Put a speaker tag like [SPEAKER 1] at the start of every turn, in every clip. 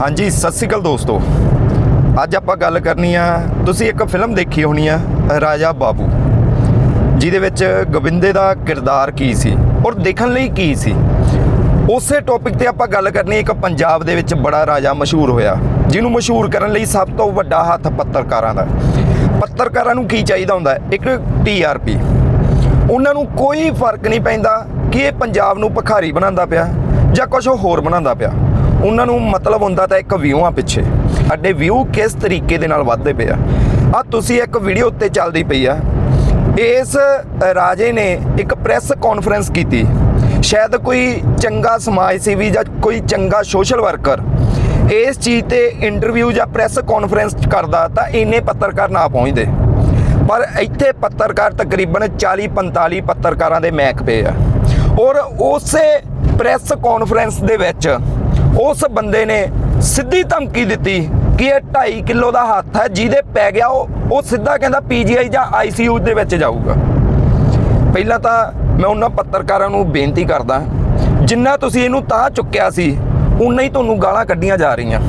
[SPEAKER 1] ਹਾਂਜੀ, ਸਤਿ ਸ਼੍ਰੀ ਅਕਾਲ ਦੋਸਤੋ। ਅੱਜ ਆਪਾਂ ਗੱਲ ਕਰਨੀ ਆ, ਤੁਸੀਂ ਇੱਕ ਫਿਲਮ ਦੇਖੀ ਹੋਣੀ ਆ, ਰਾਜਾ ਬਾਬੂ। ਜਿਹਦੇ ਵਿੱਚ ਗੋਬਿੰਦੇ ਦਾ ਕਿਰਦਾਰ ਕੀ ਸੀ ਔਰ ਦੇਖਣ ਲਈ ਕੀ ਸੀ? ਉਸੇ ਟੌਪਿਕ ਤੇ ਆਪਾਂ ਗੱਲ ਕਰਨੀ ਇੱਕ ਪੰਜਾਬ ਦੇ ਵਿੱਚ ਬੜਾ ਰਾਜਾ ਮਸ਼ਹੂਰ ਹੋਇਆ, ਜਿਹਨੂੰ ਮਸ਼ਹੂਰ ਕਰਨ ਲਈ ਸਭ ਤੋਂ ਵੱਡਾ ਹੱਥ ਪੱਤਰਕਾਰਾਂ ਦਾ। ਪੱਤਰਕਾਰਾਂ ਨੂੰ ਕੀ ਚਾਹੀਦਾ ਹੁੰਦਾ? ਹੈ? ਇੱਕ ਟੀਆਰਪੀ ਉਹਨਾਂ ਨੂੰ ਕੋਈ ਫ਼ਰਕ ਨਹੀਂ ਪੈਂਦਾ ਕਿ ਇਹ ਪੰਜਾਬ ਨੂੰ ਭਖਾਰੀ ਬਣਾਉਂਦਾ ਪਿਆ ਜਾਂ ਕੁਝ ਹੋਰ ਬਣਾਉਂਦਾ ਪਿਆ। ਉਹਨਾਂ ਨੂੰ ਮਤਲਬ ਹੁੰਦਾ ਤਾਂ ਇੱਕ ਵਿਊ ਆ ਪਿੱਛੇ। ਸਾਡੇ ਵਿਊ ਕਿਸ ਤਰੀਕੇ ਦੇ ਨਾਲ ਵੱਧਦੇ ਪਏ ਆ। ਆ ਤੁਸੀਂ ਇੱਕ ਵੀਡੀਓ ਉੱਤੇ ਚੱਲਦੀ ਪਈ ਆ। ਇਸ ਰਾਜੇ ਨੇ ਇੱਕ ਪ੍ਰੈਸ ਕਾਨਫਰੰਸ ਕੀਤੀ। ਸ਼ਾਇਦ ਕੋਈ ਚੰਗਾ ਸਮਾਜ ਸੇਵੀ ਜਾਂ ਕੋਈ ਚੰਗਾ ਸੋਸ਼ਲ ਵਰਕਰ ਇਸ ਚੀਜ਼ ਤੇ ਇੰਟਰਵਿਊ ਜਾਂ ਪ੍ਰੈਸ ਕਾਨਫਰੰਸ ਕਰਦਾ ਤਾਂ ਇੰਨੇ ਪੱਤਰਕਾਰ ਨਾ ਪਹੁੰਚਦੇ। ਪਰ ਇੱਥੇ ਪੱਤਰਕਾਰ ਤਕਰੀਬਨ 40 45 ਪੱਤਰਕਾਰਾਂ ਦੇ ਮੈਕ ਪਏ ਆ। ਔਰ ਉਸੇ ਪ੍ਰੈਸ ਕਾਨਫਰੰਸ ਦੇ ਵਿੱਚ ਉਸ ਬੰਦੇ ਨੇ ਸਿੱਧੀ ਧਮਕੀ ਦਿੱਤੀ ਕਿ ਇਹ 2.5 ਕਿਲੋ ਦਾ ਹੱਥ ਹੈ, ਜਿਹਦੇ ਪੈ ਗਿਆ ਉਹ ਉਹ ਸਿੱਧਾ ਕਹਿੰਦਾ ਪੀਜੀਆਈ ਜਾਂ ਆਈਸੀਯੂ ਦੇ ਵਿੱਚ ਜਾਊਗਾ। ਪਹਿਲਾਂ ਤਾਂ ਮੈਂ ਉਹਨਾਂ ਪੱਤਰਕਾਰਾਂ ਨੂੰ ਬੇਨਤੀ ਕਰਦਾ, ਜਿੰਨਾ ਤੁਸੀਂ ਇਹਨੂੰ ਤਾਂ ਚੁੱਕਿਆ ਸੀ, ਉਨਾ ਹੀ ਤੁਹਾਨੂੰ ਗਾਲਾਂ ਕੱਢੀਆਂ ਜਾ ਰਹੀਆਂ।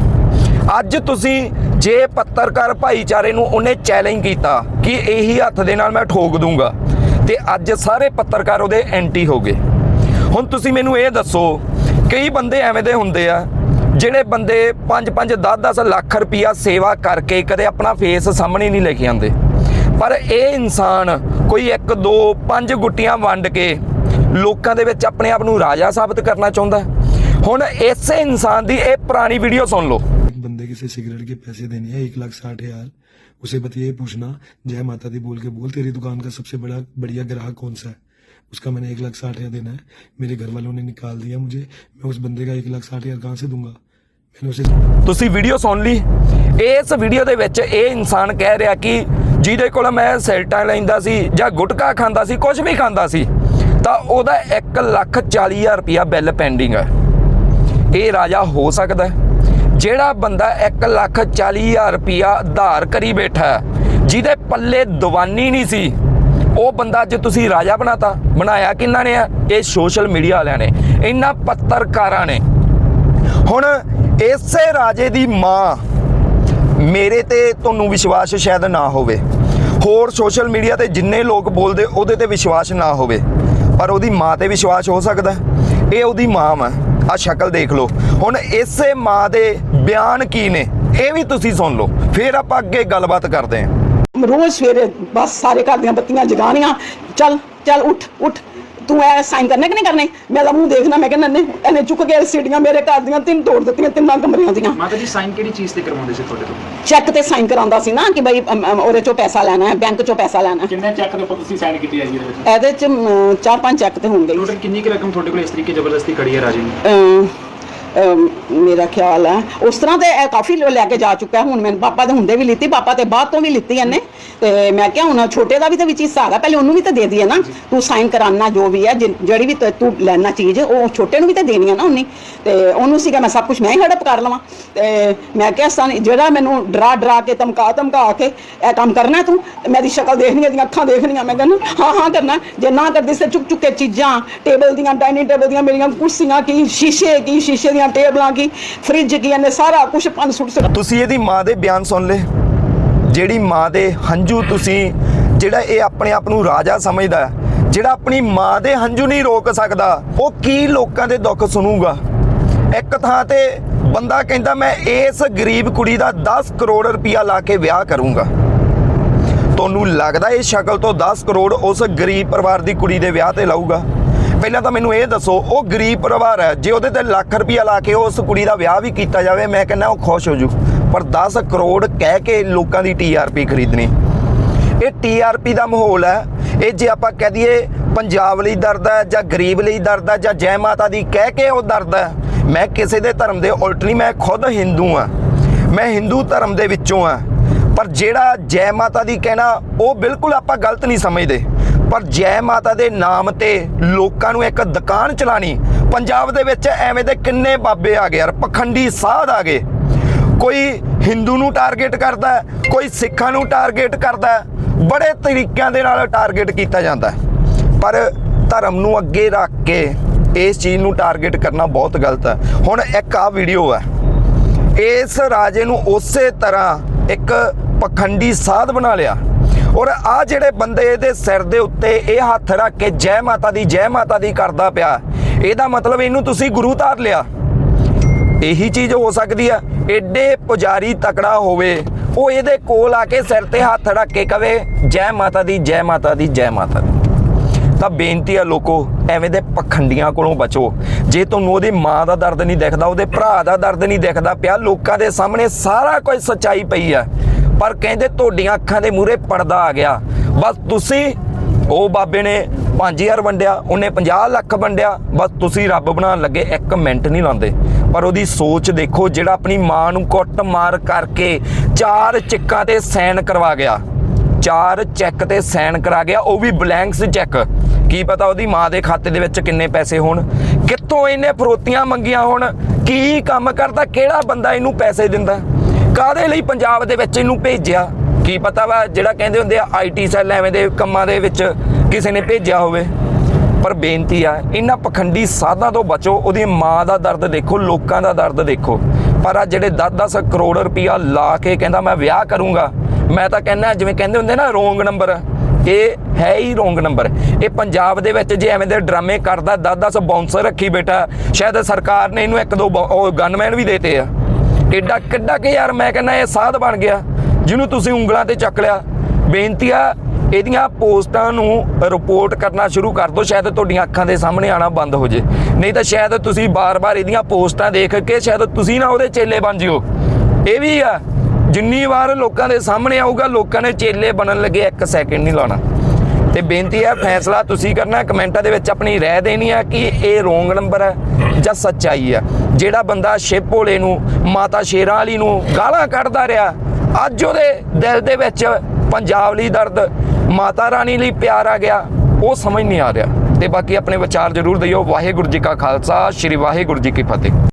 [SPEAKER 1] ਅੱਜ ਤੁਸੀਂ ਜੇ ਪੱਤਰਕਾਰ ਭਾਈਚਾਰੇ ਨੂੰ ਉਹਨੇ ਚੈਲੰਜ ਕੀਤਾ ਕਿ ਇਹੀ ਹੱਥ ਦੇ ਨਾਲ ਮੈਂ ਠੋਕ ਦੂੰਗਾ, ਤੇ ਅੱਜ ਸਾਰੇ ਪੱਤਰਕਾਰ ਉਹਦੇ ਐਂਟੀ ਹੋ ਗਏ। ਹੁਣ ਤੁਸੀਂ ਮੈਨੂੰ ਇਹ ਦੱਸੋ ਕਈ ਬੰਦੇ ਐਵੇਂ ਦੇ ਹੁੰਦੇ ਆ ਜਿਹੜੇ ਬੰਦੇ 5-5 10-10 ਲੱਖ ਰੁਪਈਆ ਸੇਵਾ ਕਰਕੇ ਕਦੇ ਆਪਣਾ ਫੇਸ ਸਾਹਮਣੇ ਨਹੀਂ ਲੈ ਕੇ ਆਉਂਦੇ ਪਰ ਇਹ ਇਨਸਾਨ ਕੋਈ ਇੱਕ ਦੋ ਪੰਜ ਗੁੱਟੀਆਂ ਵੰਡ ਕੇ ਲੋਕਾਂ ਦੇ ਵਿੱਚ ਆਪਣੇ ਆਪ ਨੂੰ ਰਾਜਾ ਸਾਬਤ ਕਰਨਾ ਚਾਹੁੰਦਾ ਹੈ। ਹੁਣ ਇਸੇ ਇਨਸਾਨ ਦੀ ਇਹ ਪੁਰਾਣੀ ਵੀਡੀਓ ਸੁਣ ਲਓ
[SPEAKER 2] एक बंदे के से सिगरेट के पैसे देने हैं एक लाख साठ हजार उसे बत ये पूछना जय माता दी बोल के बोल तेरी दुकान का सबसे बड़ा बढ़िया ग्राहक कौन सा है उसका मैंने एक लाख साठ हजार देना है मेरे घर वालों ने निकाल दिया मुझे मैं उस बंदे का एक लाख साठ हजार कहाँ से दूंगा मैंने उसे
[SPEAKER 1] ਤੁਸੀਂ ਵੀਡੀਓ ਸੁਣ ਲਈ ਇਸ ਵੀਡੀਓ ਦੇ ਵਿੱਚ ਇਹ ਇਨਸਾਨ ਕਹਿ ਰਿਹਾ ਕਿ ਜਿਹਦੇ ਕੋਲ ਮੈਂ ਸਿਲਟਾਂ ਲੈਂਦਾ ਸੀ ਜਾਂ ਗੁਟਕਾ ਖਾਂਦਾ ਸੀ ਕੁਝ ਵੀ ਖਾਂਦਾ ਸੀ ਤਾਂ ਉਹਦਾ 1 ਲੱਖ 40 ਹਜ਼ਾਰ ਰੁਪਿਆ ਬਿੱਲ ਪੈਂਡਿੰਗ ਹੈ ਇਹ ਰਾਜਾ ਹੋ ਸਕਦਾ ਹੈ? ਜਿਹੜਾ ਬੰਦਾ 1 ਲੱਖ 40 ਹਜ਼ਾਰ ਰੁਪਿਆ ਉਧਾਰ ਕਰੀ ਬੈਠਾ ਹੈ, ਜਿਹਦੇ ਪੱਲੇ ਦੀਵਾਨੀ ਨਹੀਂ ਸੀ ਉਹ ਬੰਦਾ ਜੇ ਤੁਸੀਂ ਰਾਜਾ ਬਣਾਤਾ, ਬਣਾਇਆ ਕਿੰਨਾ ਨੇ ਆ? ਇਹ ਸੋਸ਼ਲ ਮੀਡੀਆ ਵਾਲਿਆਂ ਨੇ। ਇਹਨਾਂ ਪੱਤਰਕਾਰਾਂ ਨੇ। ਹੁਣ ਇਸੇ ਰਾਜੇ ਦੀ ਮਾਂ ਮੇਰੇ ਤੇ ਤੁਹਾਨੂੰ ਵਿਸ਼ਵਾਸ ਸ਼ਾਇਦ ਨਾ ਹੋਵੇ। ਹੋਰ ਸੋਸ਼ਲ ਮੀਡੀਆ ਤੇ ਜਿੰਨੇ ਲੋਕ ਬੋਲਦੇ, ਉਹਦੇ ਤੇ ਵਿਸ਼ਵਾਸ ਨਾ ਹੋਵੇ। ਪਰ ਉਹਦੀ ਮਾਂ ਤੇ ਵਿਸ਼ਵਾਸ ਹੋ ਸਕਦਾ ਇਹ ਉਹਦੀ ਮਾਂ ਵਾ। ਆ ਸ਼ਕਲ ਦੇਖ ਲਓ। ਹੁਣ ਇਸੇ ਮਾਂ ਦੇ ਬਿਆਨ ਕੀ ਨੇ? ਇਹ ਵੀ ਤੁਸੀਂ ਸੁਣ ਲਓ। ਫਿਰ ਆਪਾਂ ਅੱਗੇ ਗੱਲਬਾਤ ਕਰਦੇ ਹਾਂ।
[SPEAKER 3] ਰੋਜ਼ ਸਵੇਰੇ ਬਸ ਸਾਰੇ ਘਰ ਦੀਆਂ ਬੱਤੀਆਂ ਜਗਾਣੀਆਂ ਚੱਲ ਚੱਲ ਉੱਠ ਉੱਠ। ਤੂੰ ਐ ਸਾਈਨ ਕਰਨੇ ਕਿ ਨਹੀਂ ਕਰਨੇ? ਮੈਂ ਤਾਂ ਮੂੰਹ ਦੇਖਣਾ ਮੈਂ ਕਹਿੰਦਾ ਨਹੀਂ ਇਹਨੇ ਚੁੱਕ ਕੇ ਸੀਟੀਆਂ ਮੇਰੇ ਘਰ ਦੀਆਂ ਤਿੰਨ ਤੋੜ ਦਿੱਤੀਆਂ ਤਿੰਨਾਂ ਕਮਰਿਆਂ ਦੀਆਂ।
[SPEAKER 4] ਮਾਤਾ ਜੀ ਸਾਈਨ ਕਿਹੜੀ ਚੀਜ਼ ਤੇ ਕਰਵਾਉਂਦੇ ਸੀ ਤੁਹਾਡੇ ਤੋਂ?
[SPEAKER 3] ਚੈੱਕ ਤੇ ਸਾਈਨ ਕਰਾਉਂਦਾ ਸੀ ਨਾ ਕਿ ਬਈ ਉਹਦੇ ਚੋਂ ਪੈਸਾ ਲੈਣਾ ਹੈ ਬੈਂਕ ਚੋਂ ਪੈਸਾ ਲੈਣਾ।
[SPEAKER 4] ਕਿੰਨੇ ਚੈੱਕ ਦੇ ਉੱਪਰ ਤੁਸੀਂ ਸਾਈਨ ਕੀਤੀ ਹੈ ਜੀ ਇਹਦੇ ਵਿੱਚ?
[SPEAKER 3] ਇਹਦੇ ਚ ਅਮ, ਚਾਰ ਪੰਜ ਚੈੱਕ ਤੇ ਹੋਣਗੇ।
[SPEAKER 4] ਟੋਟਲ ਕਿੰਨੀ ਕੁ ਰਕਮ ਤੁਹਾਡੇ ਕੋਲ ਇਸ ਤਰੀਕੇ ਜ਼ਬਰਦਸਤੀ ਖੜੀ ਹੈ ਰਾਜੇ ਨੇ
[SPEAKER 3] ਮੇਰਾ ਖਿਆਲ ਹੈ। ਉਸ ਤਰ੍ਹਾਂ ਤੇ ਇਹ ਕਾਫੀ ਲੈ ਕੇ ਜਾ ਚੁੱਕਾ। ਹੁਣ ਮੈਨੂੰ ਪਾਪਾ ਦੇ ਹੁੰਦੇ ਵੀ ਲਿੱਤੀ ਪਾਪਾ ਤੇ ਬਾਅਦ ਤੋਂ ਵੀ ਲਿੱਤੀ ਇਹਨੇ। ਤੇ ਮੈਂ ਕਿਹਾ ਹੁਣ ਛੋਟੇ ਦਾ ਵੀ ਤਾਂ ਵਿੱਚ ਹਿੱਸਾ ਹੈਗਾ ਪਹਿਲੇ ਉਹਨੂੰ ਵੀ ਤਾਂ ਦੇ ਦਈਏ ਨਾ। ਤੂੰ ਸਾਈਨ ਕਰਾਨਾ ਜੋ ਵੀ ਹੈ ਜਿਹੜੀ ਵੀ ਤ- ਲੈਣਾ ਚੀਜ਼ ਉਹ ਛੋਟੇ ਨੂੰ ਵੀ ਤਾਂ ਦੇਣੀ ਹੈ ਨਾ ਉਹਨੇ। ਤੇ ਉਹਨੂੰ ਸੀਗਾ ਮੈਂ ਸਭ ਕੁਝ ਮੈਂ ਹੀ ਹੜਪ ਕਰ ਲਵਾਂ। ਤੇ ਮੈਂ ਕਿਹਾ ਸਨ ਜਿਹੜਾ ਮੈਨੂੰ ਡਰਾ ਡਰਾ ਕੇ ਧਮਕਾ ਧਮਕਾ ਕੇ ਇਹ ਕੰਮ ਕਰਨਾ ਤੂੰ ਮੇਰੀ ਸ਼ਕਲ ਦੇਖਣੀ ਹੈ ਦੀਆਂ ਅੱਖਾਂ ਦੇਖਣੀਆਂ। ਮੈਂ ਕਹਿੰਦਾ ਹਾਂ ਹਾਂ ਕਰਨਾ। ਜੇ ਨਾ ਕਰਦੀ ਤੇ ਚੁੱਕ ਚੁੱਕ ਕੇ ਚੀਜ਼ਾਂ ਟੇਬਲ ਦੀਆਂ ਡਾਈਨਿੰਗ ਟੇਬਲ ਦੀਆਂ ਮੇਰੀਆਂ ਕੁਰਸੀਆਂ ਕੀ ਸ਼ੀਸ਼ੇ ਕੀ ਸ਼ੀਸ਼ੇ ਦੀਆਂ ਟੇਬਲਾਂ ਕੀ, ਫ੍ਰਿਜ ਕੀ, ਇਹਨੇ ਸਾਰਾ ਕੁਝ ਪੰਨ ਸੁੱਟ ਸੁੱਟ
[SPEAKER 1] ਤੁਸੀਂ ਇਹਦੀ ਮਾਂ ਦੇ ਬਿਆਨ ਸੁਣ ਲਏ। ਜਿਹੜੀ ਮਾਂ ਦੇ ਹੰਝੂ ਤੁਸੀਂ, ਜਿਹੜਾ ਇਹ ਆਪਣੇ ਆਪ ਨੂੰ ਰਾਜਾ ਸਮਝਦਾ ਜਿਹੜਾ ਆਪਣੀ ਮਾਂ ਦੇ ਹੰਝੂ ਨਹੀਂ ਰੋਕ ਸਕਦਾ, ਉਹ ਕੀ ਲੋਕਾਂ ਦੇ ਦੁੱਖ ਸੁਣੂਗਾ? ਇੱਕ ਥਾਂ ਤੇ ਬੰਦਾ ਕਹਿੰਦਾ, ਮੈਂ ਇਸ ਗਰੀਬ ਕੁੜੀ ਦਾ 10 ਕਰੋੜ ਰੁਪਇਆ ਲਾ ਕੇ ਵਿਆਹ ਕਰੂੰਗਾ। ਤੁਹਾਨੂੰ ਲੱਗਦਾ ਇਹ ਸ਼ਕਲ ਤੋਂ 10 ਕਰੋੜ ਉਸ ਗਰੀਬ ਪਰਿਵਾਰ ਦੀ ਕੁੜੀ ਦੇ ਵਿਆਹ ਤੇ ਲਾਊਗਾ? ਪਹਿਲਾਂ ਤਾਂ ਮੈਨੂੰ ਇਹ ਦੱਸੋ, ਉਹ ਗਰੀਬ ਪਰਿਵਾਰ ਹੈ, ਜੇ ਉਹਦੇ ਤੇ ਲੱਖ ਰੁਪਇਆ ਲਾ ਕੇ ਉਸ ਕੁੜੀ ਦਾ ਵਿਆਹ ਵੀ ਕੀਤਾ ਜਾਵੇ, ਮੈਂ ਕਹਿੰਦਾ ਉਹ ਖੁਸ਼ ਹੋ ਜੂ। ਪਰ 10 ਕਰੋੜ ਕਹਿ ਕੇ ਲੋਕਾਂ ਦੀ ਟੀਆਰਪੀ ਖਰੀਦਣੀ। ਇਹ ਟੀਆਰਪੀ ਦਾ ਮਾਹੌਲ ਹੈ, ਇਹ ਜੇ ਆਪਾਂ ਕਹਿ ਦਈਏ ਪੰਜਾਬ ਲਈ ਦਰਦ ਹੈ, ਜਾਂ ਗਰੀਬ ਲਈ ਦਰਦ ਹੈ, ਜਾਂ ਜੈ ਮਾਤਾ ਦੀ ਕਹਿ ਕੇ ਉਹ ਦਰਦ ਹੈ, ਮੈਂ ਕਿਸੇ ਦੇ ਧਰਮ ਦੇ ਉਲਟ ਨਹੀਂ, ਮੈਂ ਖੁਦ ਹਿੰਦੂ ਆ ਮੈਂ ਹਿੰਦੂ ਧਰਮ ਦੇ ਵਿੱਚੋਂ ਆ ਪਰ ਜਿਹੜਾ ਜੈ ਮਾਤਾ ਦੀ ਕਹਿਣਾ, ਉਹ ਬਿਲਕੁਲ ਆਪਾਂ ਗਲਤ ਨਹੀਂ ਸਮਝਦੇ। ਪਰ ਜੈ ਮਾਤਾ ਦੇ ਨਾਮ ਤੇ ਲੋਕਾਂ ਨੂੰ ਇੱਕ ਦੁਕਾਨ ਚਲਾਣੀ, ਪੰਜਾਬ ਦੇ ਵਿੱਚ ਐਵੇਂ ਦੇ ਕਿੰਨੇ ਬਾਬੇ ਆ ਗਏ ਯਾਰ, ਪਖੰਡੀ ਸਾਧ ਆ ਗਏ। ਕੋਈ ਹਿੰਦੂ ਨੂੰ ਟਾਰਗੇਟ ਕਰਦਾ ਕੋਈ ਸਿੱਖਾਂ ਨੂੰ ਟਾਰਗੇਟ ਕਰਦਾ ਬੜੇ ਤਰੀਕਿਆਂ ਦੇ ਨਾਲ ਟਾਰਗੇਟ ਕੀਤਾ ਜਾਂਦਾ ਪਰ ਧਰਮ ਨੂੰ ਅੱਗੇ ਰੱਖ ਕੇ ਇਸ ਚੀਜ਼ ਨੂੰ ਟਾਰਗੇਟ ਕਰਨਾ ਬਹੁਤ ਗਲਤ ਹੈ। ਹੁਣ ਇੱਕ ਆ ਵੀਡੀਓ ਹੈ। ਇਸ ਰਾਜੇ ਨੂੰ ਉਸੇ ਤਰ੍ਹਾਂ ਇੱਕ ਪਖੰਡੀ ਸਾਧ ਬਣਾ ਲਿਆ। ਔਰ ਆ ਜਿਹੜੇ ਬੰਦੇ ਇਹਦੇ ਸਿਰ ਦੇ ਉੱਤੇ ਇਹ ਹੱਥ ਰੱਖ ਕੇ ਜੈ ਮਾਤਾ ਦੀ, ਜੈ ਮਾਤਾ ਦੀ ਕਰਦਾ ਪਿਆ, ਇਹਦਾ ਮਤਲਬ ਇਹਨੂੰ ਤੁਸੀਂ ਗੁਰੂ ਧਾਰ ਲਿਆ। ਇਹੀ ਚੀਜ਼ ਹੋ ਸਕਦੀ ਆ ਐਡੇ ਪੁਜਾਰੀ ਤਕੜਾ ਹੋਵੇ, ਉਹ ਇਹਦੇ ਕੋਲ ਆ ਕੇ ਸਿਰ ਤੇ ਹੱਥ ਰੱਖ ਕੇ ਕਵੇ, ਜੈ ਮਾਤਾ ਦੀ, ਜੈ ਮਾਤਾ ਦੀ, ਜੈ ਮਾਤਾ ਦੀ। ਤਾਂ ਬੇਨਤੀ ਆ ਲੋਕੋ, ਐਵੇਂ ਦੇ ਪਖੰਡੀਆਂ ਕੋਲੋਂ ਬਚੋ। ਜੇ ਤੁਹਾਨੂੰ ਉਹਦੀ ਮਾਂ ਦਾ ਦਰਦ ਨਹੀਂ ਦਿਖਦਾ, ਉਹਦੇ ਭਰਾ ਦਾ ਦਰਦ ਨਹੀਂ ਦਿਖਦਾ ਪਿਆ, ਲੋਕਾਂ ਦੇ ਸਾਹਮਣੇ ਸਾਰਾ ਕੁਝ ਸੱਚਾਈ ਪਈ ਆ। ਪਰ ਕਹਿੰਦੇ ਤੁਹਾਡੀਆਂ ਅੱਖਾਂ ਦੇ ਮੂਹਰੇ ਪਰਦਾ ਆ ਗਿਆ। ਬਸ ਤੁਸੀਂ, ਉਹ ਬਾਬੇ ਨੇ 5000 ਵੰਡਿਆ, ਉਹਨੇ 50 ਲੱਖ ਵੰਡਿਆ, ਬਸ ਤੁਸੀਂ ਰੱਬ ਬਣਾਉਣ ਲੱਗੇ, ਇੱਕ ਮਿੰਟ ਨਹੀਂ ਲਾਉਂਦੇ। ਪਰ ਉਹਦੀ ਸੋਚ ਦੇਖੋ, ਜਿਹੜਾ ਆਪਣੀ ਮਾਂ ਨੂੰ ਕੁੱਟ ਮਾਰ ਕਰਕੇ ਚਾਰ ਚਿੱਕਾਂ ਤੇ ਸਾਈਨ ਕਰਵਾ ਗਿਆ। ਚਾਰ ਚੈੱਕ ਤੇ ਸਾਈਨ ਕਰਾ ਗਿਆ, ਉਹ ਵੀ ਬਲੈਂਕਸ ਚੈੱਕ। ਕੀ ਪਤਾ ਉਹਦੀ ਮਾਂ ਦੇ ਖਾਤੇ ਦੇ ਵਿੱਚ ਕਿੰਨੇ ਪੈਸੇ ਹੋਣ। ਕਿੱਥੋਂ ਇਹਨੇ ਫਰੋਤੀਆਂ ਮੰਗੀਆਂ ਹੋਣ? ਕੀ ਕੰਮ ਕਰਦਾ? ਕਿਹੜਾ ਬੰਦਾ ਇਹਨੂੰ ਪੈਸੇ ਦਿੰਦਾ? ਕਾਦੇ ਲਈ ਪੰਜਾਬ ਦੇ ਵਿੱਚ ਇਹਨੂੰ ਭੇਜਿਆ? ਕੀ ਪਤਾ ਵਾ ਜਿਹੜਾ ਕਹਿੰਦੇ ਹੁੰਦੇ ਆ ਆਈਟੀ ਸੈੱਲ ਐਵੇਂ ਦੇ ਕੰਮਾਂ ਦੇ ਵਿੱਚ ਕਿਸੇ ਨੇ ਭੇਜਿਆ ਹੋਵੇ। ਪਰ ਬੇਨਤੀ ਆ, ਇਹਨਾਂ ਪਖੰਡੀ ਸਾਧਾਂ ਤੋਂ ਬਚੋ, ਉਹਦੀ ਮਾਂ ਦਾ ਦਰਦ ਦੇਖੋ, ਲੋਕਾਂ ਦਾ ਦਰਦ ਦੇਖੋ। ਪਰ ਆ ਜਿਹੜੇ 10-10 ਕਰੋੜ ਰੁਪਇਆ ਲਾ ਕੇ ਕਹਿੰਦਾ ਮੈਂ ਵਿਆਹ ਕਰੂੰਗਾ, ਮੈਂ ਤਾਂ ਕਹਿੰਦਾ, ਜਿਵੇਂ ਕਹਿੰਦੇ ਹੁੰਦੇ ਨਾ, ਰੋਂਗ ਨੰਬਰ। ਇਹ ਹੈ ਹੀ ਰੋਂਗ ਨੰਬਰ। ਇਹ ਪੰਜਾਬ ਦੇ ਵਿੱਚ ਜੇ ਐਵੇਂ ਦੇ ਡਰਾਮੇ ਕਰਦਾ 10-10 ਬਾਉਂਸਰ ਰੱਖੀ ਬੇਟਾ, ਸ਼ਾਇਦ ਸਰਕਾਰ ਨੇ ਇਹਨੂੰ ਇੱਕ ਦੋ ਬ- ਗਨਮੈਨ ਵੀ ਦੇਤੇ ਆ। ਕਿੱਡਾ ਕਿੱਡਾ ਕਿ ਯਾਰ ਮੈਂ ਕਹਿੰਦਾ ਇਹ ਸਾਧ ਬਣ ਗਿਆ, ਜਿਹਨੂੰ ਤੁਸੀਂ ਉਂਗਲਾਂ ਤੇ ਚੱਕ ਲਿਆ। ਬੇਨਤੀ ਆ, ਇਹਦੀਆਂ ਪੋਸਟਾਂ ਨੂੰ ਰਿਪੋਰਟ ਕਰਨਾ ਸ਼ੁਰੂ ਕਰ ਦਿਓ, ਸ਼ਾਇਦ ਤੁਹਾਡੀਆਂ ਅੱਖਾਂ ਦੇ ਸਾਹਮਣੇ ਆਣਾ ਬੰਦ ਹੋ ਜੇ। ਨਹੀਂ ਤਾਂ ਸ਼ਾਇਦ ਤੁਸੀਂ ਬਾਰ-ਬਾਰ ਇਹਦੀਆਂ ਪੋਸਟਾਂ ਦੇਖ ਕੇ ਸ਼ਾਇਦ ਤੁਸੀਂ ਨਾ ਉਹਦੇ ਚੇਲੇ ਬਣ ਜਿਓ। ਇਹ ਵੀ ਆ, ਜਿੰਨੀ ਵਾਰ ਲੋਕਾਂ ਦੇ ਸਾਹਮਣੇ ਆਊਗਾ, ਲੋਕਾਂ ਨੇ ਚੇਲੇ ਬਣਨ ਲੱਗੇ ਇੱਕ ਸੈਕਿੰਡ ਨਹੀਂ ਲਾਉਣਾ। ਤੇ ਬੇਨਤੀ ਹੈ, ਫੈਸਲਾ ਤੁਸੀਂ ਕਰਨਾ, ਕਮੈਂਟਾਂ ਦੇ ਵਿੱਚ ਆਪਣੀ ਰਾਏ ਦੇਣੀ ਹੈ ਕਿ ਇਹ ਰੋਂਗ ਨੰਬਰ ਹੈ ਜਾਂ ਸੱਚਾਈ ਹੈ। ਜਿਹੜਾ ਬੰਦਾ ਸ਼ਿਵ ਭੋਲੇ ਨੂੰ, ਮਾਤਾ ਸ਼ੇਰਾਂ ਵਾਲੀ ਨੂੰ ਗਾਲਾਂ ਕੱਢਦਾ ਰਿਹਾ, ਅੱਜ ਉਹਦੇ ਦਿਲ ਦੇ ਵਿੱਚ ਪੰਜਾਬ ਲਈ ਦਰਦ, ਮਾਤਾ ਰਾਣੀ ਲਈ ਪਿਆਰ ਆ ਗਿਆ, ਉਹ ਸਮਝ ਨਹੀਂ ਆ ਰਿਹਾ। ਤੇ ਬਾਕੀ ਆਪਣੇ ਵਿਚਾਰ ਜ਼ਰੂਰ ਦਿਓ। ਵਾਹਿਗੁਰੂ ਜੀ ਕਾ ਖਾਲਸਾ, ਸ੍ਰੀ ਵਾਹਿਗੁਰੂ ਜੀ ਕੀ ਫਤਿਹ।